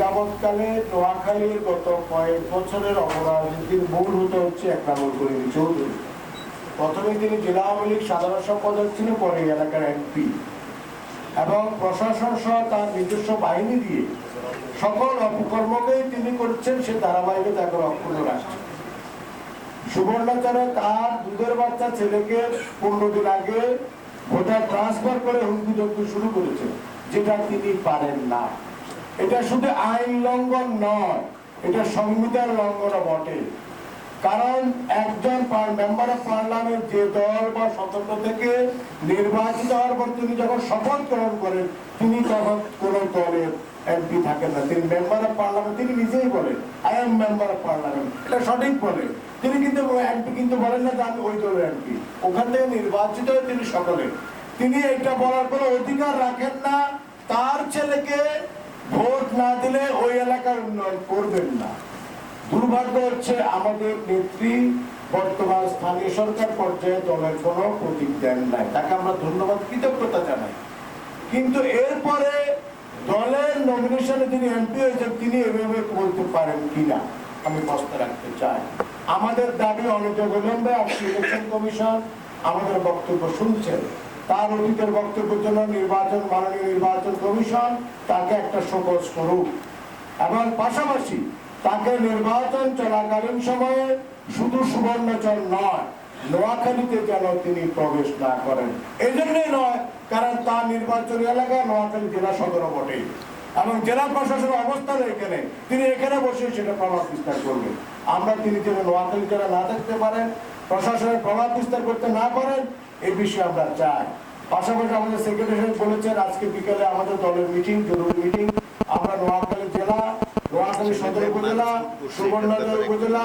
যাবৎকালে নোয়াখালীর গত কয়েক বছরের অপরাজনীতির মূল হতে হচ্ছে এক নম্বর করে চৌধুরী। প্রথমে তিনি জেলা আওয়ামী লীগ সাধারণ সম্পাদক ছিলেন, পরে এলাকার এমপি। এবং প্রশাসন সহ তার নিজস্ব বাহিনী দিয়ে সকল অপকর্মকেই তিনি করছেন, সে ধারাবাহিকতা এখন অক্ষুণ্ণ রাখছেন সুবর্ণাচারে তার দুধের বাচ্চা ছেলেকে পনেরো দিন আগে ভোটার ট্রান্সফার করে হুমকি শুরু করেছে, যেটা তিনি পারেন না। এটা শুধু আইন লঙ্ঘন নয়, এটা সংবিধান লঙ্ঘনও বটে। কারণ একজন মেম্বার অফ পার্লামেন্ট যে দল বা স্বতন্ত্র থেকে নির্বাচিত হওয়ার পর তিনি যখন শপথ গ্রহণ করেন, তিনি তখন কোন দলের এমপি থাকেন না। তিনি মেম্বার অফ পার্লামেন্ট তিনি নিজেই বলেন I am member of parliament এটা সঠিক বলে। তিনি কিন্তু এমপি কিন্তু বলেন না যে আমি ওই দলের এমপি ওখান থেকে নির্বাচিত হয়ে তিনি সকলে। তিনি এটা বলার কোনো অধিকার রাখেন না। তার ছেলেকে ভোট না দিলে ওই এলাকার উন্নয়ন করবেন না। দুর্ভাগ্য হচ্ছে আমাদের নেত্রী বর্তমান স্থানীয় সরকার পর্যায়ে দলের কোনো প্রতীক দেন নাই। তাকে আমরা ধন্যবাদ, কৃতজ্ঞতা জানাই। কিন্তু এরপরে দলের নমিনেশনে তিনি এমপি হয়েছেন, তিনি এভাবে বলতে পারেন কিনা আমি প্রশ্ন রাখতে চাই। আমাদের দাবি অনতিবিলম্বে আজকে ইলেকশন কমিশন, আমাদের বক্তব্য শুনছেন। তার অতীতের বক্তব্যের জন্য নির্বাচন, মাননীয় নির্বাচন কমিশন তাকে একটা শোকজ করুক। এবং পাশাপাশি তাকে নির্বাচন চলাকালীন সময়ে শুধু সুবর্ণচর নয়, নোয়াখালীতে যেন তিনি প্রবেশ না করেন। এই জন্যই নয়, কারণ তার নির্বাচনী এলাকা নোয়াখালী জেলা সদর বটে। এবং জেলা প্রশাসনের অবস্থান এখানে, তিনি এখানে বসে সেটা প্রভাব বিস্তার করবেন। আমরা তিনি যেন নোয়াখালী জেলা না থাকতে পারেন প্রশাসনের প্রভাব বিস্তার করতে না পারেন, এই বিষয়ে আমরা চাই। পাশাপাশি আমাদের সেক্রেটারি বলেছেন, আজকে বিকেলে আমাদের দলের মিটিং জরুরি মিটিং আমরা নোয়াখালী জেলা, নোয়াখালী সদর উপজেলা সুবর্ণনগর উপজেলা।